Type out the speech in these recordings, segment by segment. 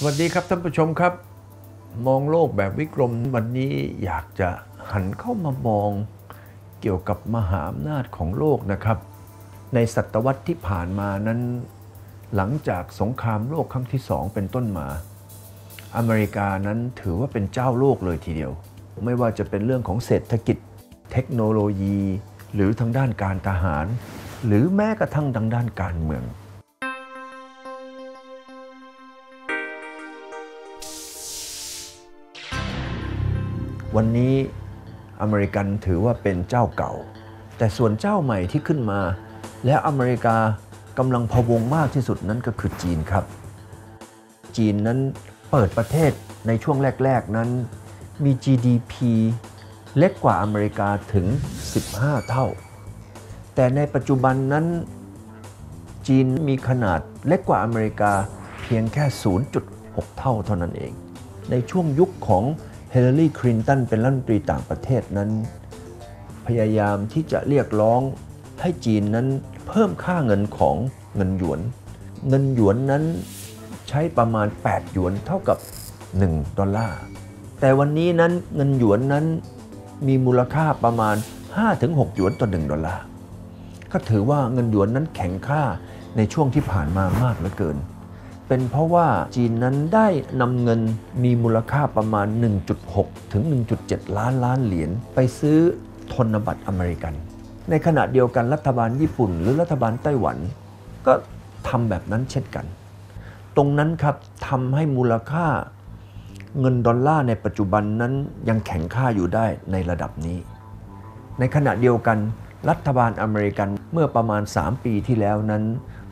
สวัสดีครับท่านผู้ชมครับ มองโลกแบบวิกรมวันนี้อยากจะหันเข้ามามองเกี่ยวกับมหาอำนาจของโลกนะครับ ในศตวรรษที่ผ่านมานั้น หลังจากสงครามโลกครั้งที่สองเป็นต้นมา อเมริกานั้นถือว่าเป็นเจ้าโลกเลยทีเดียว ไม่ว่าจะเป็นเรื่องของเศรษฐกิจ เทคโนโลยี หรือทางด้านการทหาร หรือแม้กระทั่งทางด้านการเมือง วันนี้อเมริกันถือว่าเป็นเจ้าเก่า แต่ส่วนเจ้าใหม่ที่ขึ้นมา และอเมริกากำลังพวงมากที่สุดนั้นก็คือจีนครับ จีนนั้นเปิดประเทศในช่วงแรก ๆนั้นมี GDP เล็กกว่าอเมริกาถึง 15 เท่า แต่ในปัจจุบันนั้น จีนมีขนาดเล็กกว่าอเมริกาเพียงแค่ 0.6 เท่าเท่านั้นเอง ในช่วงยุคของ เฮเลอรีคลินตันเป็นรัฐมนตรีต่างประเทศนั้น พยายามที่จะเรียกร้องให้จีนนั้นเพิ่มค่าเงินของเงินหยวน เงินหยวนนั้นใช้ประมาณ 8 หยวนเท่ากับ 1 ดอลลาร์ แต่วันนี้นั้นเงินหยวนนั้นมีมูลค่าประมาณ 5-6 หยวนต่อ 1 ดอลลาร์ ก็ถือว่าเงินหยวนนั้นแข็งค่าในช่วงที่ผ่านมามากเหลือเกิน เป็นเพราะว่าจีนนั้นได้นำเงินมีมูลค่าประมาณ 1.6 ถึง 1.7 ล้านล้านเหรียญไปซื้อธนบัตรอเมริกัน ในขณะเดียวกันรัฐบาลญี่ปุ่น หรือรัฐบาลไต้หวัน ก็ทำแบบนั้นเช่นกัน ตรงนั้นครับทำให้มูลค่าเงินดอลลาร์ในปัจจุบันนั้นยังแข็งค่าอยู่ได้ในระดับนี้ ในขณะเดียวกันรัฐบาลอเมริกันเมื่อประมาณ 3 ปีที่แล้วนั้น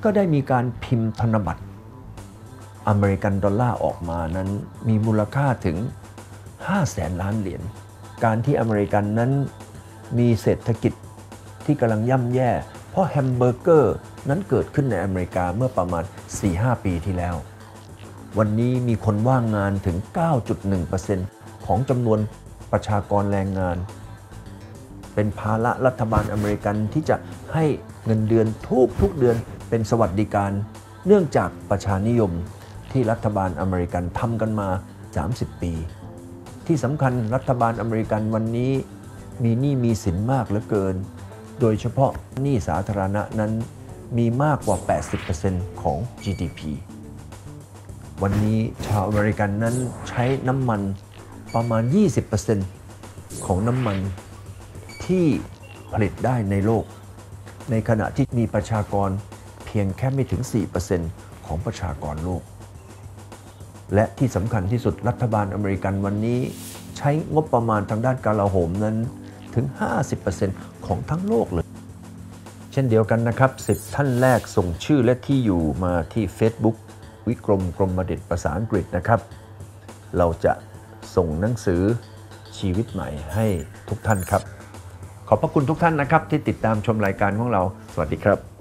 ก็ได้มีการพิมพ์ธนบัตร อเมริกันดอลลาร์ออกมานั้นมีมูลค่าถึง 5 แสนล้านเหรียญ การที่อเมริกันนั้นมีเศรษฐกิจที่กำลังย่ำแย่ เพราะแฮมเบอร์เกอร์นั้นเกิดขึ้นในอเมริกาเมื่อประมาณ 4-5 ปีที่แล้ว วันนี้มีคนว่างงานถึง 9.1%ของจำนวนประชากรแรงงาน เป็นภาระรัฐบาลอเมริกันที่จะให้เงินเดือนทุกทุกเดือนเป็นสวัสดิการ เนื่องจากประชานิยม ที่รัฐบาลอเมริกันทำกันมา 30 ปี ที่สำคัญรัฐบาลอเมริกันวันนี้มีหนี้มีสินมากเหลือเกิน โดยเฉพาะหนี้สาธารณะนั้นมีมากกว่า 80%ของ GDP วันนี้ชาวอเมริกันนั้นใช้น้ำมันประมาณ 20%ของน้ำมันที่ผลิตได้ในโลก ในขณะที่มีประชากรเพียงแค่ไม่ถึง 4%ของประชากรโลก และที่สำคัญที่สุดรัฐบาลอเมริกันวันนี้ ใช้งบประมาณทางด้านกลาโหมนั้นถึง 50%ของทั้งโลกเลย เช่นเดียวกันนะครับ 10 ท่านแรกส่งชื่อและที่อยู่มาที่ Facebook วิกรมกรมดิตภาษาอังกฤษนะครับ เราจะส่งหนังสือชีวิตใหม่ให้ทุกท่านครับ ขอบพระคุณทุกท่านนะครับที่ติดตามชมรายการของเรา สวัสดีครับ